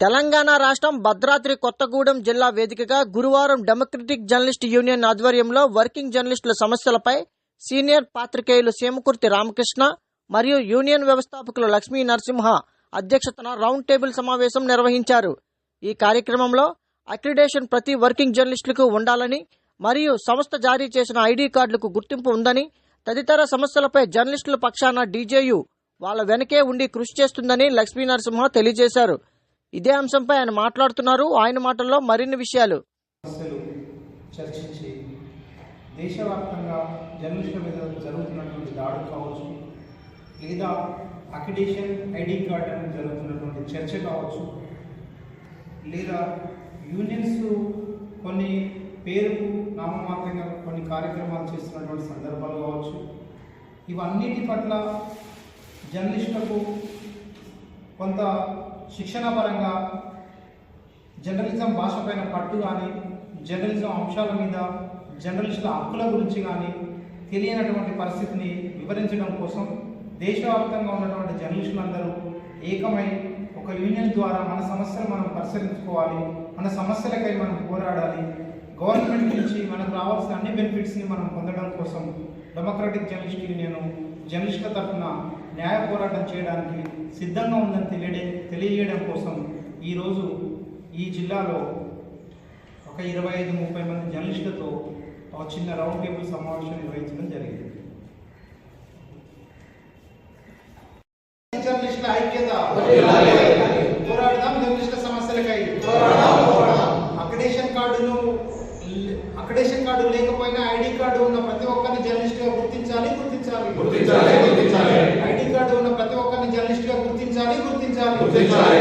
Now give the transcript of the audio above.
తెలంగాణ రాష్ట్రం భద్రాద్రి కొత్తగూడెం జిల్లా వేదికగా గురువారం డెమోక్రటిక్ జర్నలిస్ట్ యూనియన్ ఆధ్వర్యంలో వర్కింగ్ జర్నలిస్టుల సమస్యలపై సీనియర్ పాత్రికేయులు సీమకుర్తి రామకృష్ణ మరియు యూనియన్ వ్యవస్థాపకులు లక్ష్మీ నరసింహ అధ్యక్షతన రౌండ్ టేబుల్ సమావేశం నిర్వహించారు. ఈ కార్యక్రమంలో అక్రిడేషన్ ప్రతి వర్కింగ్ జర్నలిస్టులకు ఉండాలని మరియు సంస్థ జారీ చేసిన ఐడి కార్డులకు గుర్తింపు ఉందని తదితర సమస్యలపై జర్నలిస్టుల పక్షాన డీజేయు వాళ్ళ వెనకే ఉండి కృషి చేస్తుందని లక్ష్మీ నరసింహ తెలియజేశారు. ఇదే అంశంపై ఆయన మాట్లాడుతున్నారు. ఆయన మాటల్లో మరిన్ని విషయాలు. చర్చించి దేశవ్యాప్తంగా జర్నలిస్టుల మీద జరుగుతున్నటువంటి దాడులు కావచ్చు లేదా అక్రిడేషన్ ఐడి కార్డు అనేది జరుగుతున్నటువంటి చర్చ కావచ్చు లేదా యూనియన్స్ కొన్ని పేరుకు నామమాత్రంగా కొన్ని కార్యక్రమాలు చేస్తున్నటువంటి సందర్భాలు కావచ్చు. ఇవన్నిటి పట్ల జర్నలిస్టులకు కొంత శిక్షణ పరంగా జర్నలిజం భాష పైన పట్టు కానీ జర్నలిజం అంశాల మీద జర్నలిస్టుల హక్కుల గురించి కానీ తెలియనటువంటి పరిస్థితిని వివరించడం కోసం దేశవ్యాప్తంగా ఉన్నటువంటి జర్నలిస్టులందరూ ఏకమై ఒక యూనియన్ ద్వారా మన సమస్యలు మనం పరిశీలించుకోవాలి మన సమస్యలకై మనం పోరాడాలి. గవర్నమెంట్ నుంచి మనకు రావాల్సిన అన్ని బెనిఫిట్స్ని మనం పొందడం కోసం డెమోక్రటిక్ జర్నలిస్ట్ యూనియన్ జర్నలిస్టుల తరఫున న్యాయ పోరాటం చేయడానికి సిద్ధంగా ఉందని తెలియడే తెలియజేయడం కోసం ఈరోజు ఈ జిల్లాలో ఒక ఇరవై ఐదు ముప్పై మంది జర్నలిస్టులతో ఒక చిన్న రౌండ్ టేబుల్ సమావేశం నిర్వహించడం జరిగింది. జర్నలిస్టుల ఐక్యత. పోరాడదాం జర్నలిస్టుల సమస్యలకై. అక్రిడేషన్ కార్డు లేకపోయినా ఐడి కార్డు ఉన్న ప్రతి ఒక్క గుర్తించాలి గుర్తించాలి గుర్తించాలి గుర్తించాలి ఐడి కార్డు ఉన్న ప్రతి ఒక్కరిని జర్నలిస్ట్ గా గుర్తించాలి గుర్తించాలి గుర్తించాలి